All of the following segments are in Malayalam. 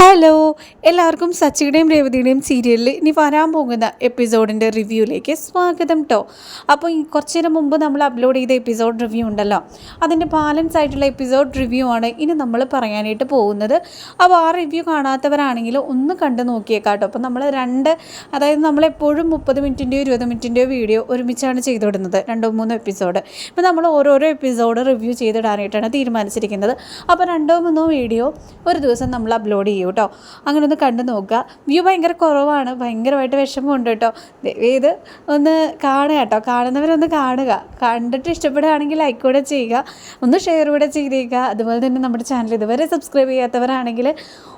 ഹലോ എല്ലാവർക്കും സച്ചിയുടെയും രേവതിയുടെയും സീരിയലിൽ ഇനി വരാൻ പോകുന്ന എപ്പിസോഡിന്റെ റിവ്യൂയിലേക്ക് സ്വാഗതം കേട്ടോ അപ്പോൾ ഈ കുറച്ച് നേരം മുമ്പ് നമ്മൾ അപ്ലോഡ് ചെയ്ത എപ്പിസോഡ് റിവ്യൂ ഉണ്ടല്ലോ അതിന്റെ ബാലൻസ് ആയിട്ടുള്ള എപ്പിസോഡ് റിവ്യൂ ആണ് ഇനി നമ്മൾ പറയാനായിട്ട് പോകുന്നത്. അപ്പോൾ ആ റിവ്യൂ കാണാത്തവരാണെങ്കിൽ ഒന്ന് കണ്ടു നോക്കിയേക്കാട്ടോ അപ്പോൾ നമ്മൾ രണ്ട് അതായത് നമ്മളെപ്പോഴും മുപ്പത് മിനിറ്റിന്റെയോ ഇരുപത് മിനിറ്റിന്റെയോ വീഡിയോ ഒരുമിച്ചാണ് ചെയ്തുവിടുന്നത് രണ്ടോ മൂന്നോ എപ്പിസോഡ്. ഇപ്പോൾ നമ്മൾ ഓരോരോ എപ്പിസോഡ് റിവ്യൂ ചെയ്തിടാനായിട്ടാണ് തീരുമാനിച്ചിരിക്കുന്നത്. അപ്പോൾ രണ്ടോ മൂന്നോ വീഡിയോ ഒരു ദിവസം നമ്മൾ അപ്ലോഡ് ചെയ്യും കേട്ടോ അങ്ങനെ ഒന്ന് കണ്ടു നോക്കുക. വ്യൂ ഭയങ്കര കുറവാണ്. ഭയങ്കരമായിട്ട് വിഷമമുണ്ട് കേട്ടോ. ഇത് ഒന്ന് കാണുക കേട്ടോ. കാണുന്നവരൊന്ന് കാണുക. കണ്ടിട്ട് ഇഷ്ടപ്പെടുകയാണെങ്കിൽ ലൈക്ക് കൂടെ ചെയ്യുക. ഒന്ന് ഷെയർ കൂടെ ചെയ്തേക്കുക. അതുപോലെ തന്നെ നമ്മുടെ ചാനൽ ഇതുവരെ സബ്സ്ക്രൈബ് ചെയ്യാത്തവരാണെങ്കിൽ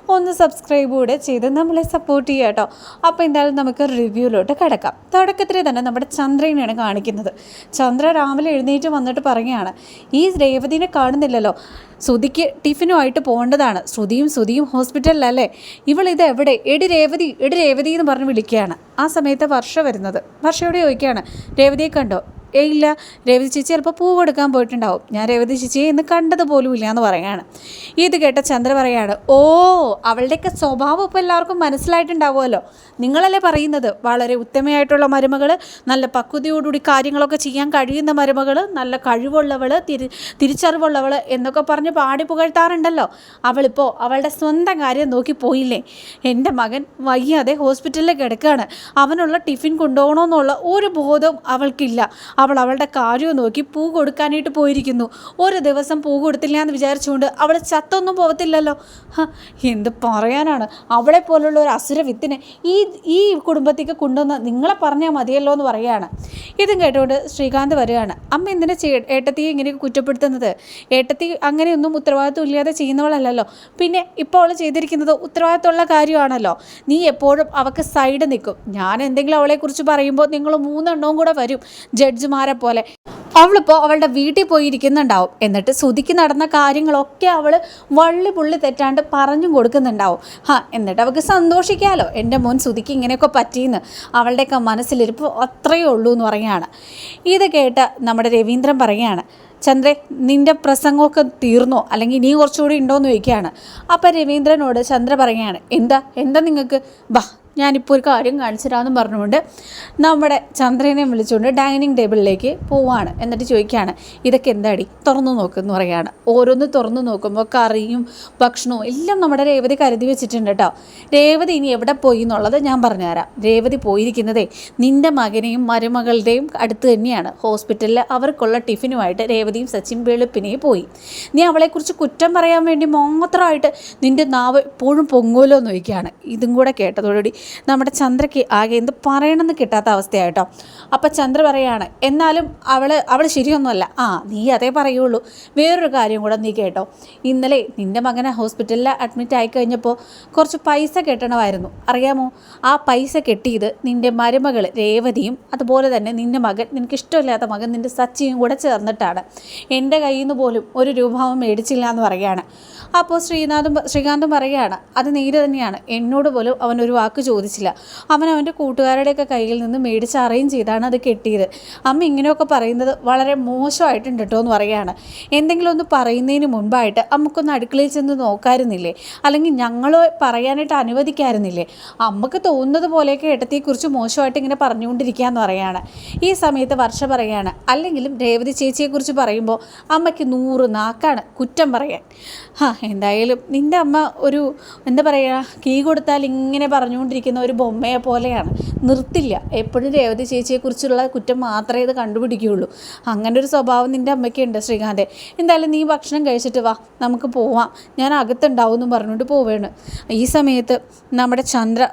ഒന്ന് സബ്സ്ക്രൈബ് കൂടെ ചെയ്ത് നമ്മളെ സപ്പോർട്ട് ചെയ്യുക കേട്ടോ. അപ്പോൾ എന്തായാലും നമുക്ക് റിവ്യൂലോട്ട് കിടക്കാം. തുടക്കത്തിൽ തന്നെ നമ്മുടെ ചന്ദ്രനെയാണ് കാണിക്കുന്നത്. ചന്ദ്ര രാവിലെ എഴുന്നേറ്റ് വന്നിട്ട് പറയുകയാണ് ഈ രേവതിനെ കാണുന്നില്ലല്ലോ. ശ്രുതിക്ക് ടിഫിനുമായിട്ട് പോകേണ്ടതാണ്. ശ്രുതിയും ശ്രുതിയും ഹോസ്പിറ്റലിലല്ലേ? ഇവളിത് എവിടെ? എടി രേവതി എടി രേവതി എന്ന് പറഞ്ഞ് വിളിക്കുകയാണ്. ആ സമയത്ത് വർഷ വരുന്നത്. വർഷയോട് ചോദിക്കുകയാണ് രേവതിയെ കണ്ടോ? ഏ ഇല്ല രേവതി ചേച്ചി ചിലപ്പോൾ പൂവ് കൊടുക്കാൻ പോയിട്ടുണ്ടാവും. ഞാൻ രേവതി ചേച്ചിയെ ഇന്ന് കണ്ടത് പോലും ഇല്ല എന്ന് പറയാണ് ഇത് കേട്ട ചന്ദ്ര പറയാണ് ഓ അവളുടെയൊക്കെ സ്വഭാവം ഇപ്പോൾ എല്ലാവർക്കും മനസ്സിലായിട്ടുണ്ടാവുമല്ലോ. നിങ്ങളല്ലേ പറയുന്നത്? വളരെ ഉത്തമയായിട്ടുള്ള മരുമകൾ നല്ല പക്വതയോടുകൂടി കാര്യങ്ങളൊക്കെ ചെയ്യാൻ കഴിയുന്ന മരുമകൾ നല്ല കഴിവുള്ളവൾ തിരി തിരിച്ചറിവുള്ളവൾ എന്നൊക്കെ പറഞ്ഞ് പാടി പുകഴ്ത്താറുണ്ടല്ലോ. അവളിപ്പോൾ അവളുടെ സ്വന്തം കാര്യം നോക്കി പോയില്ലേ? എന്റെ മകൻ വയ്യാതെ ഹോസ്പിറ്റലിൽ കിടക്കുകയാണ്. അവനുള്ള ടിഫിൻ കൊണ്ടുപോകണമെന്നുള്ള ഒരു ബോധം അവൾക്കില്ല. അവൾ അവളുടെ കാര്യം നോക്കി പൂ കൊടുക്കാനായിട്ട് പോയിരിക്കുന്നു. ഒരു ദിവസം പൂ കൊടുത്തില്ല എന്ന് വിചാരിച്ചുകൊണ്ട് അവൾ ചത്തൊന്നും പോകത്തില്ലല്ലോ എന്ത് പറയാനാണ്? അവളെ പോലുള്ള ഒരു അസുര വിത്തിനെ ഈ ഈ കുടുംബത്തേക്ക് കൊണ്ടുവന്ന് നിങ്ങളെ പറഞ്ഞാൽ മതിയല്ലോ എന്ന് പറയുകയാണ്. ഇതും കേട്ടുകൊണ്ട് ശ്രീകാന്ത് വരികയാണ്. അമ്മ എന്തിനാ ചേ ഏട്ടത്തിയെ ഇങ്ങനെ കുറ്റപ്പെടുത്തുന്നത്? ഏട്ടത്തി അങ്ങനെയൊന്നും ഉത്തരവാദിത്വം ഇല്ലാതെ ചെയ്യുന്നവളല്ലല്ലോ. പിന്നെ ഇപ്പോൾ അവൾ ചെയ്തിരിക്കുന്നത് ഉത്തരവാദിത്തമുള്ള കാര്യമാണല്ലോ. നീ എപ്പോഴും അവൾക്ക് സൈഡ് നിൽക്കും. ഞാൻ എന്തെങ്കിലും അവളെക്കുറിച്ച് പറയുമ്പോൾ നിങ്ങൾ മൂന്നെണ്ണവും കൂടെ വരും. ജഡ്ജിമാരെ പോലെ. അവളിപ്പോൾ അവളുടെ വീട്ടിൽ പോയിരിക്കുന്നുണ്ടാവും. എന്നിട്ട് സുതിക്ക് നടന്ന കാര്യങ്ങളൊക്കെ അവൾ വള്ളി പുള്ളി തെറ്റാണ്ട് പറഞ്ഞും കൊടുക്കുന്നുണ്ടാവും. ഹാ എന്നിട്ട് അവൾക്ക് സന്തോഷിക്കാമല്ലോ എന്റെ മോൻ സുതിക്ക് ഇങ്ങനെയൊക്കെ പറ്റിയെന്ന് അവളുടെയൊക്കെ മനസ്സിലിരിപ്പ് അത്രയേ ഉള്ളൂ എന്ന് പറയുകയാണ്. ഇത് കേട്ട് നമ്മുടെ രവീന്ദ്രൻ പറയുകയാണ് ചന്ദ്രേ നിന്റെ പ്രസംഗമൊക്കെ തീർന്നോ? അല്ലെങ്കിൽ ഇനിയും കുറച്ചുകൂടി ഉണ്ടോയെന്ന് ചോദിക്കുകയാണ്. അപ്പം രവീന്ദ്രനോട് ചന്ദ്ര പറയുകയാണ് എന്താ? എന്താ നിങ്ങൾക്ക്? ബാ ഞാനിപ്പോൾ ഒരു കാര്യം കാണിച്ചിട്ടാന്ന് പറഞ്ഞുകൊണ്ട് നമ്മുടെ ചന്ദ്രനെ വിളിച്ചുകൊണ്ട് ഡൈനിങ് ടേബിളിലേക്ക് പോവാണ്. എന്നിട്ട് ചോദിക്കുകയാണ് ഇതൊക്കെ എന്താടി? തുറന്നു നോക്കുമെന്ന് പറയുകയാണ്. ഓരോന്ന് തുറന്നു നോക്കുമ്പോൾ കറിയും ഭക്ഷണവും എല്ലാം നമ്മുടെ രേവതി കരുതി വെച്ചിട്ടുണ്ട് കേട്ടോ. രേവതി ഇനി എവിടെ പോയി എന്നുള്ളത് ഞാൻ പറഞ്ഞുതരാം. രേവതി പോയിരിക്കുന്നതേ നിന്റെ മകനെയും മരുമകളുടെയും അടുത്ത് തന്നെയാണ്. ഹോസ്പിറ്റലിൽ അവർക്കുള്ള ടിഫിനുമായിട്ട് രേവതിയും സച്ചിൻ വെളുപ്പിനെയും പോയി. നീ അവളെക്കുറിച്ച് കുറ്റം പറയാൻ വേണ്ടി മാത്രമായിട്ട് നിന്റെ നാവ് എപ്പോഴും പൊങ്ങുമല്ലോ എന്ന് ചോദിക്കുകയാണ്. ഇതും കൂടെ കേട്ടതോടുകൂടി നമ്മുടെ ചന്ദ്രയ്ക്ക് ആകെ എന്ത് പറയണമെന്ന് കിട്ടാത്ത അവസ്ഥയായിട്ടോ. അപ്പം ചന്ദ്ര പറയാണ് എന്നാലും അവൾ അവൾ ശരിയൊന്നുമല്ല. ആ നീ അതേ പറയുള്ളൂ. വേറൊരു കാര്യം കൂടെ നീ കേട്ടോ. ഇന്നലെ നിന്റെ മകനെ ഹോസ്പിറ്റലിൽ അഡ്മിറ്റ് ആയി കഴിഞ്ഞപ്പോൾ കുറച്ച് പൈസ കെട്ടണമായിരുന്നു. അറിയാമോ? ആ പൈസ കെട്ടിയത് നിന്റെ മരുമകൾ രേവതിയും അതുപോലെ തന്നെ നിന്റെ മകൻ നിനക്ക് ഇഷ്ടമില്ലാത്ത മകൻ നിന്റെ സച്ചിയും കൂടെ ചേർന്നിട്ടാണ്. എന്റെ കയ്യിൽ നിന്ന് പോലും ഒരു രൂപാവം മേടിച്ചില്ല എന്ന് പറയുകയാണ് അപ്പോൾ ശ്രീനാഥും ശ്രീകാന്തും പറയുകയാണ് അത് നേരെ തന്നെയാണ്. എന്നോട് പോലും അവൻ ഒരു വാക്ക് ചോദിച്ചില്ല. അവൻ അവന്റെ കൂട്ടുകാരുടെയൊക്കെ കയ്യിൽ നിന്ന് മേടിച്ച് അറേഞ്ച് ചെയ്താണ് അത് കെട്ടിയത്. അമ്മ ഇങ്ങനെയൊക്കെ പറയുന്നത് വളരെ മോശമായിട്ടുണ്ട് കേട്ടോ എന്ന് പറയുകയാണ്. എന്തെങ്കിലും ഒന്ന് പറയുന്നതിന് മുൻപായിട്ട് അമ്മക്കൊന്ന് അടുക്കളയിൽ ചെന്ന് നോക്കാറുന്നില്ലേ അല്ലെങ്കിൽ ഞങ്ങൾ പറയാനായിട്ട് അനുവദിക്കാറുന്നില്ലേ അമ്മയ്ക്ക് തോന്നുന്നത് പോലെയൊക്കെ ഏട്ടത്തെക്കുറിച്ച് മോശമായിട്ട് ഇങ്ങനെ പറഞ്ഞുകൊണ്ടിരിക്കുക എന്ന് പറയുകയാണ്. ഈ സമയത്ത് വർഷ പറയുകയാണ്. അല്ലെങ്കിലും രേവതി ചേച്ചിയെക്കുറിച്ച് പറയുമ്പോൾ അമ്മയ്ക്ക് നൂറ് നാക്കാണ് കുറ്റം പറയാൻ. ഹാ എന്തായാലും നിന്റെ അമ്മ ഒരു എന്താ പറയുക കീ കൊടുത്താൽ ഇങ്ങനെ പറഞ്ഞുകൊണ്ടിരിക്കുന്ന ഒരു ബൊമ്മയെ പോലെയാണ്. നിർത്തില്ല. എപ്പോഴും രേവതി ചേച്ചിയെക്കുറിച്ചുള്ള കുറ്റം മാത്രമേ ഇത് കണ്ടുപിടിക്കുകയുള്ളൂ. അങ്ങനെ ഒരു സ്വഭാവം നിന്റെ അമ്മയ്ക്കുണ്ട് ശ്രീകാന്തെ. എന്തായാലും നീ ഭക്ഷണം കഴിച്ചിട്ട് വാ. നമുക്ക് പോവാം. ഞാൻ അകത്തുണ്ടാവും എന്ന് പറഞ്ഞുകൊണ്ട് പോവുകയാണ്. ഈ സമയത്ത് നമ്മുടെ ചന്ദ്ര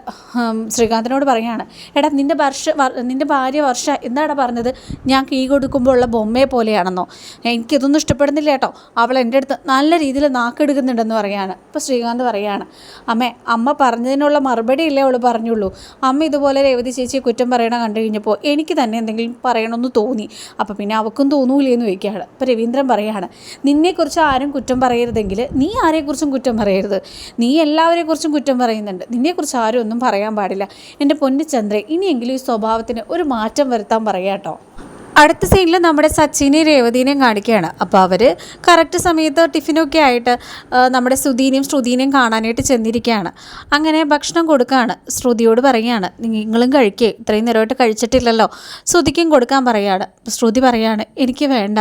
ശ്രീകാന്തിനോട് പറയുകയാണ് എടാ നിന്റെ വർഷ വർ- നിന്റെ ഭാര്യ വർഷ എന്താടാ പറഞ്ഞത്? ഞാൻ കീ കൊടുക്കുമ്പോൾ ഉള്ള ബൊമ്മയെ പോലെയാണെന്നോ? എനിക്കിതൊന്നും ഇഷ്ടപ്പെടുന്നില്ല കേട്ടോ. അവൾ എന്റെ അടുത്ത് നല്ല രീതിയിൽ നാക്കെടുക്കുന്നുണ്ടെന്ന് പറയാണ്. അപ്പോൾ ശ്രീകാന്ത് പറയാണ് അമ്മേ അമ്മ പറഞ്ഞതിനുള്ള മറുപടി ഇല്ലേ അവൾ പറഞ്ഞുള്ളൂ. അമ്മ ഇതുപോലെ രേവതി ചേച്ചിയെ കുറ്റം പറയണ കണ്ടു കഴിഞ്ഞപ്പോൾ എനിക്ക് തന്നെ എന്തെങ്കിലും പറയണമെന്ന് തോന്നി. അപ്പോൾ പിന്നെ അവക്കും തോന്നൂലേ എന്ന് ചോദിക്കുകയാണ്. അപ്പോൾ രവീന്ദ്രൻ പറയുകയാണ് നിന്നെക്കുറിച്ച് ആരും കുറ്റം പറയരുതെങ്കിൽ നീ ആരെക്കുറിച്ചും കുറ്റം പറയരുത്. നീ എല്ലാവരെക്കുറിച്ചും കുറ്റം പറയുന്നുണ്ട്. നിന്നെക്കുറിച്ച് ആരും ഒന്നും പറയാൻ പാടില്ല. എന്റെ പൊന്നിച്ചന്ദ്രൻ ഇനിയെങ്കിലും ഈ സ്വഭാവത്തിന് ഒരു മാറ്റം വരുത്താൻ പറയാട്ടോ. അടുത്ത സീനിൽ നമ്മുടെ സച്ചിനെയും രേവതിനെയും കാണിക്കുകയാണ്. അപ്പോൾ അവർ കറക്റ്റ് സമയത്ത് ടിഫിനൊക്കെ ആയിട്ട് നമ്മുടെ ശ്രുതിനെയും ശ്രുതിനെയും കാണാനായിട്ട് ചെന്നിരിക്കുകയാണ്. അങ്ങനെ ഭക്ഷണം കൊടുക്കുകയാണ്. ശ്രുതിയോട് പറയുകയാണ് നിങ്ങളും കഴിക്കേ. ഇത്രയും നേരമായിട്ട് കഴിച്ചിട്ടില്ലല്ലോ. ശ്രുതിക്കും കൊടുക്കാൻ പറയുകയാണ്. ശ്രുതി പറയാണ് എനിക്ക് വേണ്ട.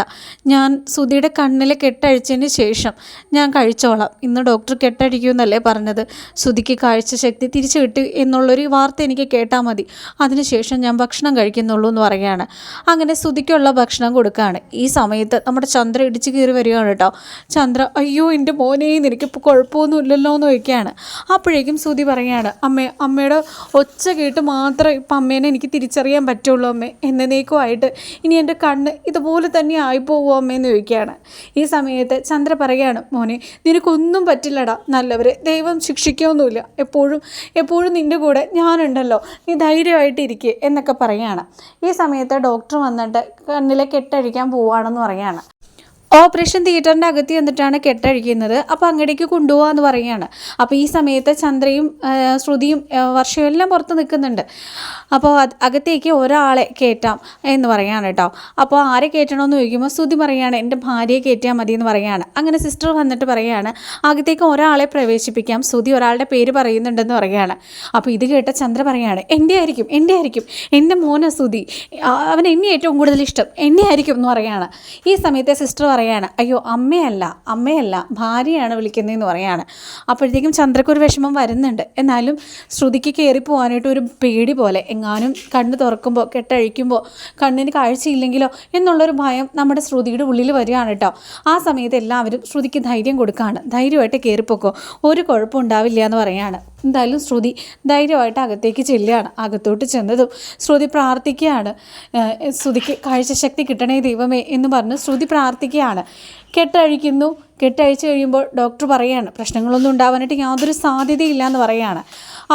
ഞാൻ ശ്രുതിയുടെ കണ്ണിൽ കെട്ടഴിച്ചതിന് ശേഷം ഞാൻ കഴിച്ചോളാം. ഇന്ന് ഡോക്ടർ കെട്ടഴിക്കുമെന്നല്ലേ പറഞ്ഞത്. ശ്രുതിക്ക് കാഴ്ച ശക്തി തിരിച്ചു കിട്ടി എന്നുള്ളൊരു വാർത്ത എനിക്ക് കേട്ടാൽ മതി. അതിനുശേഷം ഞാൻ ഭക്ഷണം കഴിക്കുന്നുള്ളൂ എന്ന് പറയുകയാണ്. അങ്ങനെ ശ്രുതിക്കുള്ള ഭക്ഷണം കൊടുക്കുകയാണ് ഈ സമയത്ത് നമ്മുടെ ചന്ദ്ര ഇടിച്ച് കയറി വരികയാണ് കേട്ടോ. ചന്ദ്ര അയ്യോ എന്റെ മോനെ എനിക്കിപ്പോൾ കുഴപ്പമൊന്നും ഇല്ലല്ലോ എന്ന് ചോദിക്കുകയാണ്. അപ്പോഴേക്കും സുതി പറയുകയാണ് അമ്മേ അമ്മയുടെ ഒച്ച കേട്ട് മാത്രമേ ഇപ്പം അമ്മേനെ എനിക്ക് തിരിച്ചറിയാൻ പറ്റുള്ളൂ അമ്മേ. എന്നേക്കുമായിട്ട് ഇനി എന്റെ കണ്ണ് ഇതുപോലെ തന്നെ ആയിപ്പോകുമോ അമ്മേന്ന് ചോദിക്കുകയാണ്. ഈ സമയത്ത് ചന്ദ്ര പറയുകയാണ് മോനെ നിനക്കൊന്നും പറ്റില്ലടാ. നല്ലവരെ ദൈവം ശിക്ഷിക്കൊന്നുമില്ല. എപ്പോഴും എപ്പോഴും നിന്റെ കൂടെ ഞാനുണ്ടല്ലോ. നീ ധൈര്യമായിട്ട് ഇരിക്കുക എന്നൊക്കെ പറയുകയാണ്. ഈ സമയത്ത് ഡോക്ടർ വന്നിട്ട് കണ്ണിലെ കെട്ടഴിക്കാൻ പോവുകയാണെന്ന് പറയുകയാണ്. ഓപ്പറേഷൻ തിയേറ്ററിന്റെ അകത്ത് ചെന്നിട്ടാണ് കെട്ടഴിക്കുന്നത്. അപ്പോൾ അങ്ങടേക്ക് കൊണ്ടുപോകാമെന്ന് പറയുകയാണ് അപ്പോൾ ഈ സമയത്ത് ചന്ദ്രയും ശ്രുതിയും വർഷവും എല്ലാം പുറത്ത് നിൽക്കുന്നുണ്ട്. അപ്പോൾ അകത്തേക്ക് ഒരാളെ കയറ്റാം എന്ന് പറയാണ് കേട്ടോ. അപ്പോൾ ആരെ കയറ്റണമെന്ന് ചോദിക്കുമ്പോൾ ശ്രുതി പറയാണ് എന്റെ ഭാര്യയെ കയറ്റിയാൽ മതി എന്ന് പറയാണ്. അങ്ങനെ സിസ്റ്റർ വന്നിട്ട് പറയാണ് അകത്തേക്ക് ഒരാളെ പ്രവേശിപ്പിക്കാം. ശ്രുതി ഒരാളുടെ പേര് പറയുന്നുണ്ടെന്ന് പറയാണ്. അപ്പോൾ ഇത് കേട്ട ചന്ദ്ര പറയാണ് എന്റെ ആയിരിക്കും എന്റെ ആയിരിക്കും. എന്റെ മോന ശ്രുതി. അവൻ എന്നെ ഏറ്റവും കൂടുതൽ ഇഷ്ടം എന്നെ ആയിരിക്കും എന്ന് പറയാണ്. ഈ സമയത്തെ സിസ്റ്റർ പറയാണ് അയ്യോ അമ്മയല്ല അമ്മയല്ല ഭാര്യയാണ് വിളിക്കുന്നതെന്ന് പറയാണ്. അപ്പോഴത്തേക്കും ചന്ദ്രക്ക് ഒരു വിഷമം വരുന്നുണ്ട്. എന്നാലും ശ്രുതിക്ക് കയറി പോകാനായിട്ട് ഒരു പേടി പോലെ എങ്ങാനും കണ്ണ് തുറക്കുമ്പോൾ കെട്ടഴിക്കുമ്പോൾ കണ്ണിന് കാഴ്ചയില്ലെങ്കിലോ എന്നുള്ളൊരു ഭയം നമ്മുടെ ശ്രുതിയുടെ ഉള്ളിൽ വരികയാണ് കേട്ടോ ആ സമയത്ത് എല്ലാവരും ശ്രുതിക്ക് ധൈര്യം കൊടുക്കുകയാണ് ധൈര്യമായിട്ട് കയറിപ്പോക്കോ ഒരു കുഴപ്പമുണ്ടാവില്ല എന്ന് പറയാണ്. എന്തായാലും ശ്രുതി ധൈര്യമായിട്ട് അകത്തേക്ക് ചെല്ലുകയാണ്. അകത്തോട്ട് ചെന്നതും ശ്രുതി പ്രാർത്ഥിക്കുകയാണ്. ശ്രുതിക്ക് കാഴ്ചശക്തി കിട്ടണേ ദൈവമേ എന്ന് പറഞ്ഞ് ശ്രുതി പ്രാർത്ഥിക്കുകയാണ്. കെട്ടഴിക്കുന്നു. കെട്ടഴിച്ച് കഴിയുമ്പോൾ ഡോക്ടർ പറയുകയാണ് പ്രശ്നങ്ങളൊന്നും ഉണ്ടാവാനായിട്ട് യാതൊരു സാധ്യതയില്ല എന്ന് പറയാണ്.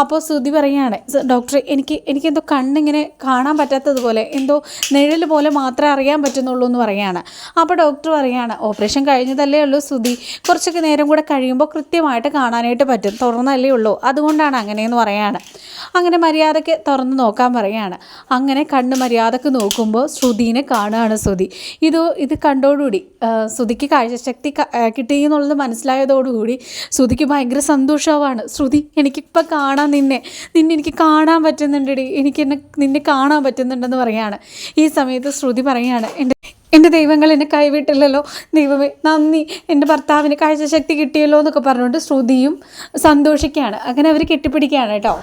അപ്പോൾ ശ്രുതി പറയുകയാണ് ഡോക്ടർ എനിക്ക് എനിക്കെന്തോ കണ്ണിങ്ങനെ കാണാൻ പറ്റാത്തതുപോലെ എന്തോ നിഴൽ പോലെ മാത്രമേ അറിയാൻ പറ്റുന്നുള്ളൂ എന്ന് പറയാണ് അപ്പോൾ ഡോക്ടർ പറയാണ് ഓപ്പറേഷൻ കഴിഞ്ഞതല്ലേ ഉള്ളൂ ശ്രുതി. കുറച്ചൊക്കെ നേരം കൂടെ കഴിയുമ്പോൾ കൃത്യമായിട്ട് കാണാനായിട്ട് പറ്റും. തുറന്നല്ലേ ഉള്ളൂ. അതുകൊണ്ടാണ് അങ്ങനെയെന്ന് പറയാണ് അങ്ങനെ മര്യാദയ്ക്ക് തുറന്ന് നോക്കാൻ പറയാണ് അങ്ങനെ കണ്ണ് മര്യാദയ്ക്ക് നോക്കുമ്പോൾ ശ്രുതിനെ കാണുകയാണ് ശ്രുതി. ഇത് ഇത് കണ്ടോടുകൂടി ശ്രുതിക്ക് കാഴ്ചശക്തി കിട്ടി എന്നുള്ളത് മനസ്സിലായതോടുകൂടി ശ്രുതിക്ക് ഭയങ്കര സന്തോഷമാണ്. ശ്രുതി എനിക്കിപ്പോൾ കാണാൻ നിന്നെ നിന്നെ എനിക്ക് കാണാൻ പറ്റുന്നുണ്ടെടി. എനിക്ക് എന്നെ നിന്നെ കാണാൻ പറ്റുന്നുണ്ടെന്ന് പറയാണ്. ഈ സമയത്ത് ശ്രുതി പറയാണ് എന്റെ എന്റെ ദൈവങ്ങൾ എന്നെ കൈവിട്ടില്ലല്ലോ. ദൈവമേ നന്ദി. എന്റെ ഭർത്താവിന് കാഴ്ചശക്തി കിട്ടിയല്ലോ എന്നൊക്കെ പറഞ്ഞുകൊണ്ട് ശ്രുതിയും സന്തോഷിക്കുകയാണ്. അങ്ങനെ അവർ കെട്ടിപ്പിടിക്കുകയാണ് കേട്ടോ.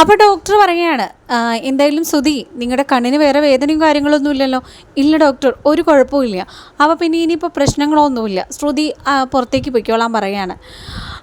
അപ്പോൾ ഡോക്ടർ പറയുകയാണ് "ആ, എന്തായാലും ശ്രുതി നിങ്ങളുടെ കണ്ണിന് വേറെ വേദനയും കാര്യങ്ങളൊന്നും ഇല്ലല്ലോ. ഇല്ല ഡോക്ടർ ഒരു കുഴപ്പമില്ല അപ്പോൾ പിന്നെ ഇനിയിപ്പോൾ പ്രശ്നങ്ങളൊന്നുമില്ല. ശ്രുതി പുറത്തേക്ക് പൊയ്ക്കോളാൻ പറയാണ്.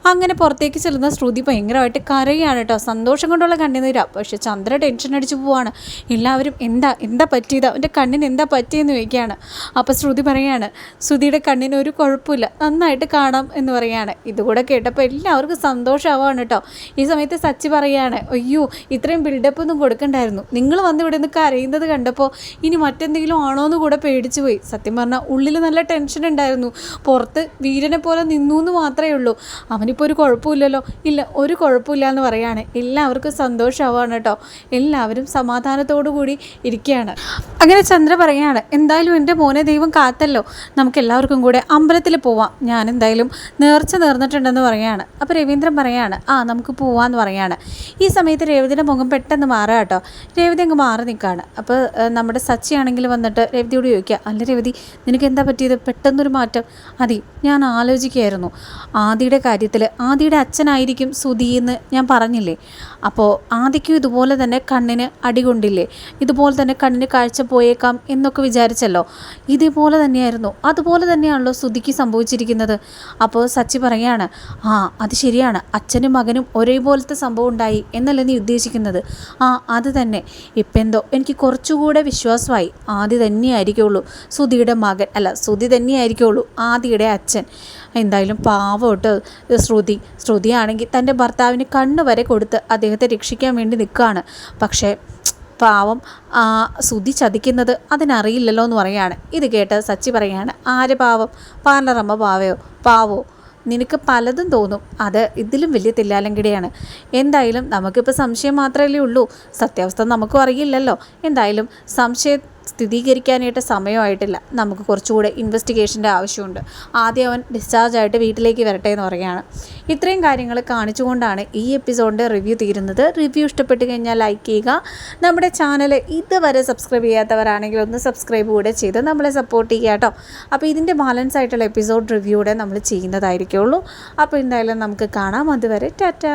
അങ്ങനെ പുറത്തേക്ക് ചെല്ലുന്ന ശ്രുതി ഭയങ്കരമായിട്ട് കരയാണ് കേട്ടോ സന്തോഷം കൊണ്ടുള്ള കണ്ണുനീരാ പക്ഷെ ചന്ദ്ര ടെൻഷൻ അടിച്ചു പോവാണ്. എല്ലാവരും എന്താ എന്താ പറ്റിയത്? അവന്റെ കണ്ണിന് എന്താ പറ്റിയെന്ന് ചോദിക്കുകയാണ്. അപ്പോൾ ശ്രുതി പറയാണ് ശ്രുതിയുടെ കണ്ണിന് ഒരു കുഴപ്പമില്ല. നന്നായിട്ട് കാണാം എന്ന് പറയാണ്. ഇതുകൂടെ കേട്ടപ്പോൾ എല്ലാവർക്കും സന്തോഷമാവാണ് കേട്ടോ ഈ സമയത്ത് സച്ചി പറയാണ് അയ്യോ ഇത്രയും ബിൽഡപ്പ് ഒന്നും കൊടുക്കണ്ടായിരുന്നു. നിങ്ങൾ വന്ന് ഇവിടെ നിന്ന് കരയുന്നത് കണ്ടപ്പോൾ ഇനി മറ്റെന്തെങ്കിലും ആണോ എന്ന് കൂടെ പേടിച്ചു പോയി സത്യം പറഞ്ഞാൽ ഉള്ളിൽ നല്ല ടെൻഷൻ ഉണ്ടായിരുന്നു. പുറത്ത് വീരനെ പോലെ നിന്നു എന്ന് മാത്രമേ ഉള്ളൂ. അവനിപ്പോൾ ഒരു കുഴപ്പമില്ലല്ലോ. ഇല്ല ഒരു കുഴപ്പമില്ല എന്ന് പറയാണ്. എല്ലാവർക്കും സന്തോഷമാവാണ് കേട്ടോ. എല്ലാവരും സമാധാനത്തോടു കൂടി ഇരിക്കുകയാണ്. അങ്ങനെ ചന്ദ്ര പറയാണ് എന്തായാലും എന്റെ മോനെ ദൈവം കാത്തല്ലോ. നമുക്ക് എല്ലാവർക്കും കൂടെ അമ്പലത്തിൽ പോവാം. ഞാൻ എന്തായാലും നേർച്ച നേർന്നിട്ടുണ്ടെന്ന് പറയാണ്. അപ്പോൾ രവീന്ദ്രൻ പറയാണ് ആ നമുക്ക് പോവാന്ന് പറയാണ്. ഈ സമയത്ത് രേവതിയുടെ മുഖം പെട്ടെന്ന് മാറുക കേട്ടോ. രേവതി അങ്ങ് മാറി നിൽക്കുകയാണ്. അപ്പോൾ നമ്മുടെ സച്ചി ആണെങ്കിൽ വന്നിട്ട് രേവതിയോട് ചോദിക്കുക അല്ല രേവതി നിനക്ക് എന്താ പറ്റിയത്? പെട്ടെന്നൊരു മാറ്റം. അതി ഞാൻ ആലോചിക്കുകയായിരുന്നു. ആദിയുടെ കാര്യത്തിൽ ആദിയുടെ അച്ഛനായിരിക്കും സുധി എന്ന് ഞാൻ പറഞ്ഞില്ലേ? അപ്പോൾ ആദിക്കും ഇതുപോലെ തന്നെ കണ്ണിന് അടികൊണ്ടില്ലേ ഇതുപോലെ തന്നെ കണ്ണിന് കാഴ്ച പോയേക്കാം എന്നൊക്കെ വിചാരിച്ചല്ലോ? ഇതേപോലെ തന്നെയായിരുന്നു. അതുപോലെ തന്നെയാണല്ലോ സുധിക്ക് സംഭവിച്ചിരിക്കുന്നത്. അപ്പോൾ സച്ചി പറയാണ് ആ അത് ശരിയാണ്. അച്ഛനും മകനും ഒരേപോലത്തെ സംഭവം ഉണ്ടായി എന്നല്ലേ നീ ഉദ്ദേശിക്കുന്നത്? ആ അത് തന്നെ. ഇപ്പെന്തോ എനിക്ക് കുറച്ചുകൂടെ വിശ്വാസമായി. ആദ്യ തന്നെയായിരിക്കുള്ളൂ. സുധിയുടെ മകൻ. അല്ല സുധി തന്നെയായിരിക്കുള്ളൂ. ആദിയുടെ അച്ഛൻ. എന്തായാലും പാവോട്ട് ശ്രുതി. ശ്രുതിയാണെങ്കിൽ തന്റെ ഭർത്താവിന് കണ്ണ് വരെ കൊടുത്ത് അദ്ദേഹത്തെ രക്ഷിക്കാൻ വേണ്ടി നിൽക്കുകയാണ്. പക്ഷേ പാവം സുധി ചതിക്കുന്നത് അതിനറിയില്ലല്ലോ എന്ന് പറയാണ് ഇത് കേട്ട് സച്ചി പറയാണ് ആര് പാവം? പാർലറമ്മ പാവയോ? പാവോ? നിനക്ക് പലതും തോന്നും. അത് ഇതിലും വലിയ തില്ലാലങ്കിടിയാണ്. എന്തായാലും നമുക്കിപ്പോൾ സംശയം മാത്രമല്ലേ ഉള്ളൂ. സത്യാവസ്ഥ നമുക്കും അറിയില്ലല്ലോ. എന്തായാലും സംശയം സ്ഥിരീകരിക്കാനായിട്ട് സമയമായിട്ടില്ല. നമുക്ക് കുറച്ചുകൂടെ ഇൻവെസ്റ്റിഗേഷന്റെ ആവശ്യമുണ്ട്. ആദ്യം അവൻ ഡിസ്ചാർജ് ആയിട്ട് വീട്ടിലേക്ക് വരട്ടെ എന്ന് പറയുകയാണ്. ഇത്രയും കാര്യങ്ങൾ കാണിച്ചുകൊണ്ടാണ് ഈ എപ്പിസോഡിന്റെ റിവ്യൂ തീരുന്നത്. റിവ്യൂ ഇഷ്ടപ്പെട്ട് കഴിഞ്ഞാൽ ലൈക്ക് ചെയ്യുക. നമ്മുടെ ചാനൽ ഇതുവരെ സബ്സ്ക്രൈബ് ചെയ്യാത്തവരാണെങ്കിൽ ഒന്ന് സബ്സ്ക്രൈബ് കൂടെ ചെയ്ത് നമ്മളെ സപ്പോർട്ട് ചെയ്യുക കേട്ടോ. അപ്പോൾ ഇതിന്റെ ബാലൻസ് ആയിട്ടുള്ള എപ്പിസോഡ് റിവ്യൂടെ നമ്മൾ ചെയ്യുന്നതായിരിക്കുള്ളൂ. അപ്പോൾ എന്തായാലും നമുക്ക് കാണാം. അതുവരെ ടാറ്റ.